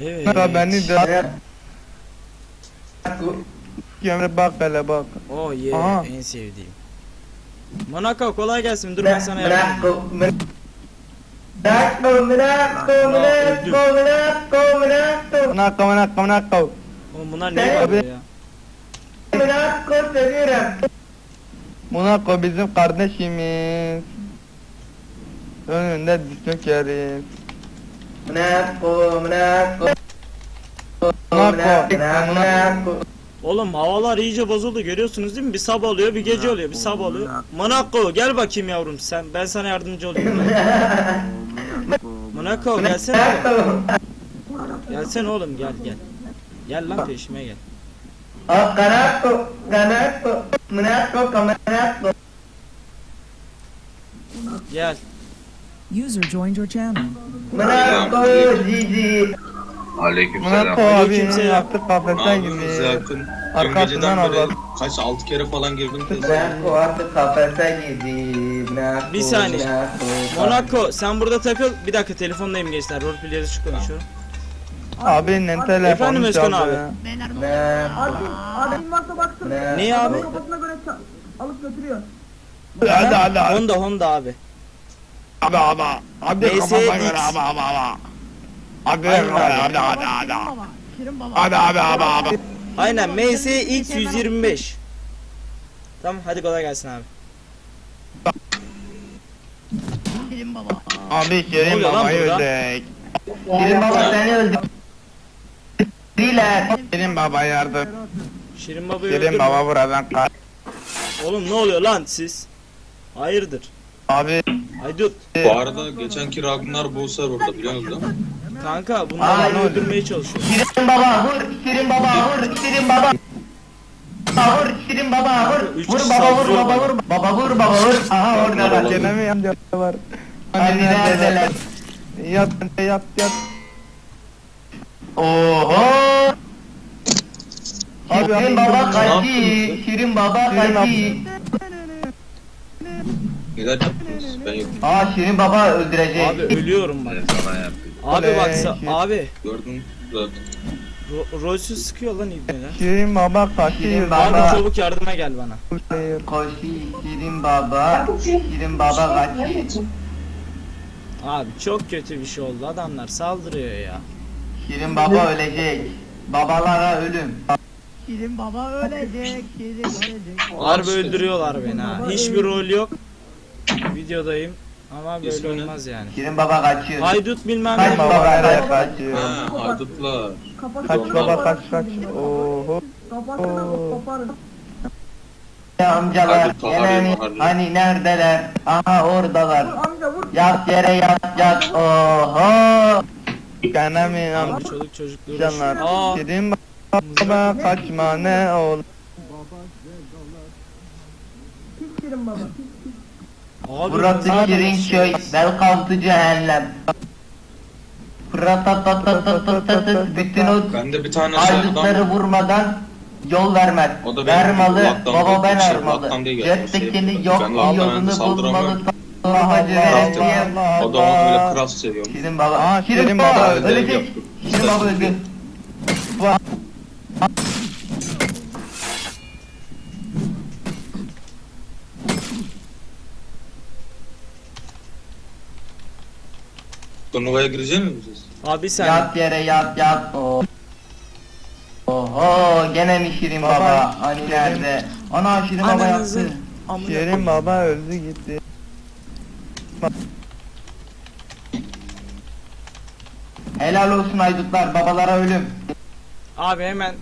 Evet. Beni de Emre bak hele bak. Oh yeah Aha. en sevdiğim. Monaco kolay gelsin. Dur ben sana yardım. Monaco, Monaco, Monaco, Monaco, Monaco, Menako menako menako. Oğlum bunlar ne yapıyor ya? Monaco seviyorum. Monaco bizim kardeşimiz. Önünde diz çökeriz. Monaco, Monaco, Monaco. Monaco. Oğlum havalar iyice bozuldu görüyorsunuz değil mi? Bir sabah oluyor bir gece oluyor bir sabah oluyor. Monaco gel bakayım yavrum sen ben sana yardımcı olayım. Monaco gelsene. oğlum. Gelsene oğlum gel gel. Gel lan peşime gel. Monaco, Monaco, Monaco, Monaco. Gel. User joined your channel. Monaco, Gigi. Aleykümselam. Monaco abi Aleykümselam. yaptık kafese gibi. Zakın. Dün Arkasından geceden beri kaç altı kere falan girdim tezgah. Monaco artık kafese girdi. Monaco, Bir saniye. Monaco. Sen burada takıl. Bir dakika telefondayım gençler. Roleplay'de şu konuşuyorum. Abinin telefonu Efendim Özkan çaldı. abi. Monaco. Adem varsa baksın. Monaco. Niye abi? Kafasına göre ça- alıp götürüyor. Hadi hadi hadi. Honda Honda abi. Abi abi. Abi kafama göre abi abi abi. Abi abi. hadi. Şirin baba. Hadi abi abi abi. Aynen MS X 125. Tamam hadi kolay gelsin abi. Şirin baba. Abi Şirin oluyor lan babayı burada? öldük. Şirin baba seni öldü. Diler. Şirin baba yardım. Şirin babayı Şirin baba buradan kaç. Oğlum ne oluyor lan siz? Hayırdır? Abi Haydut. Bu arada geçenki Ragnar Buse burada biliyor musun? Kanka bunlar beni öldürmeye çalışıyor. Şirin baba vur. Şirin baba vur. Şirin baba. Vur Şirin baba vur. Üç Vur kişi baba vur saldırıyor baba vur. Baba vur baba vur. Aha orada bak. gene mi amca var? Hadi neredeler? Yat yat yat. Oho. Abi, Şirin abi, baba ne kaçı. yapıyorsun? Şirin baba Şirin kaçı. Neler yaptınız? Ben yok. Aa Şirin baba öldürecek. Abi ölüyorum bak. Ben sana yaptım. Abi Oley, baksa shit. abi. Gördün zaten. Ro Rolsüz sıkıyor lan ibneler. Şirin baba kaçıyor. Şirin Abi baba. çabuk yardıma gel bana. Koşu Şirin baba. Şirin baba kaçı. Abi çok kötü bir şey oldu. Adamlar saldırıyor ya. Şirin baba ölecek. Babalara ölüm. Şirin baba ölecek. Şirin ölecek. Harbi öldürüyorlar beni ha. Hiçbir rol yok. Videodayım. Ama böyle İsmi ne? olmaz yani. Şirin baba kaçıyor. Haydut bilmem Kaç ne. baba, kaç. kaçıyor? Ha, haydutlar. Kaç baba kaç kaç. Şirin baba. Oho. Kafasına koparın. Ya amcalar Hadi hani, hani neredeler? Aha oradalar. Amca vur. Yat yere yat yat. Oho. Gene mi Abi amca? çoluk çocuklu Canlar. Aa Şirin baba kaçma ne ol. Pis Şirin baba. Abi Burası bunlar- Şirin köy. Welcome to cehennem. Fıratatatatatatatatat. Bütün o Bende bir tane şey ayrıkları adam vurmadan yol vermez. O da benim Vermalı, Allah'tan baba ben korktuğum şey, armalı. Allah'tan diye geldi. Tekini Şey, yok ben Allah'tan yolunu saldıramıyorum. bulmalı. Sonra hacı veresiye. o da onu böyle kras seviyorum. Şirin baba. Şirin, baba, öldü. ölecek. Şirin baba öldü. Turnuvaya girecek siz? Abi sen Yat yere yat yat. Oh. Oho gene mi Şirin Baba, baba? Hani Şirin- nerede? Ana Şirin baba Ananızın yaptı. amına Şirin baba öldü gitti. Helal olsun haydutlar babalara ölüm. Abi hemen